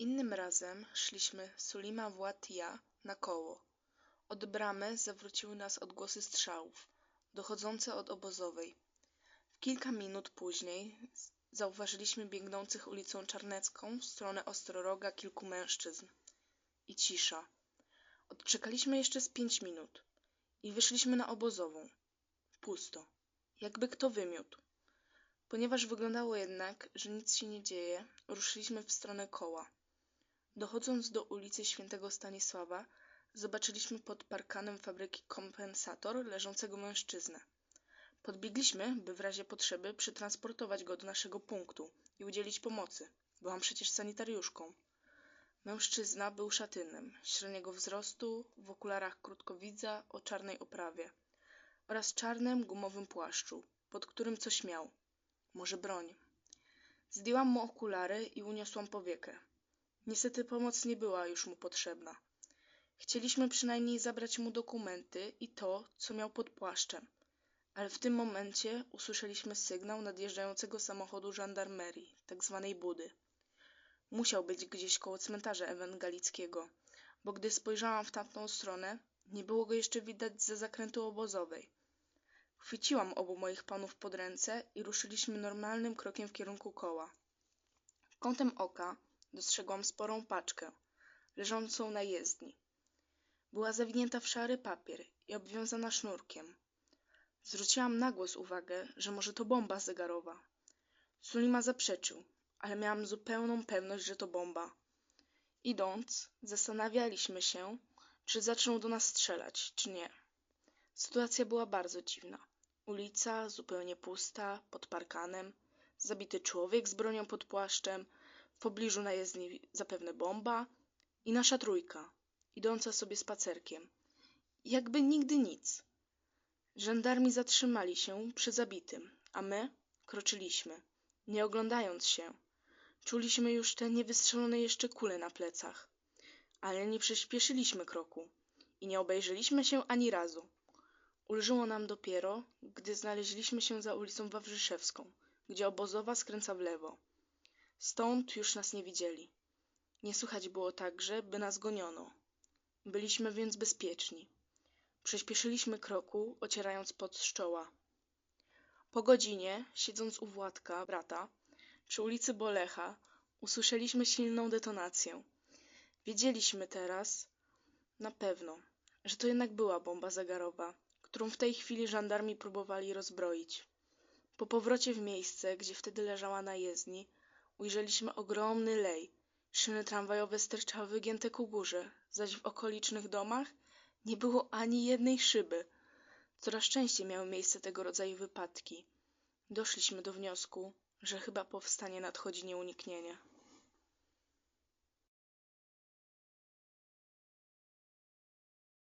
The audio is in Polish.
Innym razem szliśmy Sulima Wład ja na koło. Od bramy zawróciły nas odgłosy strzałów, dochodzące od obozowej. W kilka minut później zauważyliśmy biegnących ulicą Czarnecką w stronę Ostroroga kilku mężczyzn. I cisza. Odczekaliśmy jeszcze z pięć minut i wyszliśmy na obozową. Pusto. Jakby kto wymiótł. Ponieważ wyglądało jednak, że nic się nie dzieje, ruszyliśmy w stronę koła. Dochodząc do ulicy Świętego Stanisława, zobaczyliśmy pod parkanem fabryki kompensator leżącego mężczyznę. Podbiegliśmy, by w razie potrzeby przetransportować go do naszego punktu i udzielić pomocy. Byłam przecież sanitariuszką. Mężczyzna był szatynem, średniego wzrostu, w okularach krótkowidza o czarnej oprawie oraz czarnym gumowym płaszczu, pod którym coś miał. Może broń. Zdjęłam mu okulary i uniosłam powiekę. Niestety pomoc nie była już mu potrzebna. Chcieliśmy przynajmniej zabrać mu dokumenty i to, co miał pod płaszczem. Ale w tym momencie usłyszeliśmy sygnał nadjeżdżającego samochodu żandarmerii, tak zwanej budy. Musiał być gdzieś koło cmentarza ewangelickiego, bo gdy spojrzałam w tamtą stronę, nie było go jeszcze widać za zakrętu obozowej. Chwyciłam obu moich panów pod ręce i ruszyliśmy normalnym krokiem w kierunku koła. Kątem oka dostrzegłam sporą paczkę, leżącą na jezdni. Była zawinięta w szary papier i obwiązana sznurkiem. Zwróciłam na głos uwagę, że może to bomba zegarowa. Sulima zaprzeczył, ale miałam zupełną pewność, że to bomba. Idąc, zastanawialiśmy się, czy zaczną do nas strzelać, czy nie. Sytuacja była bardzo dziwna. Ulica zupełnie pusta, pod parkanem, zabity człowiek z bronią pod płaszczem, w pobliżu na jezdni zapewne bomba i nasza trójka, idąca sobie spacerkiem. Jakby nigdy nic. Żandarmi zatrzymali się przy zabitym, a my kroczyliśmy, nie oglądając się. Czuliśmy już te niewystrzelone jeszcze kule na plecach, ale nie przyspieszyliśmy kroku i nie obejrzeliśmy się ani razu. Ulżyło nam dopiero, gdy znaleźliśmy się za ulicą Wawrzyszewską, gdzie obozowa skręca w lewo. Stąd już nas nie widzieli. Nie słychać było także, by nas goniono. Byliśmy więc bezpieczni. Przyspieszyliśmy kroku, ocierając pot z czoła. Po godzinie, siedząc u Władka, brata, przy ulicy Bolecha, usłyszeliśmy silną detonację. Wiedzieliśmy teraz na pewno, że to jednak była bomba zegarowa, którą w tej chwili żandarmi próbowali rozbroić. Po powrocie w miejsce, gdzie wtedy leżała na jezdni, ujrzeliśmy ogromny lej. Szyny tramwajowe sterczały wygięte ku górze, zaś w okolicznych domach nie było ani jednej szyby. Coraz częściej miały miejsce tego rodzaju wypadki. Doszliśmy do wniosku, że chyba powstanie nadchodzi nieuniknienie.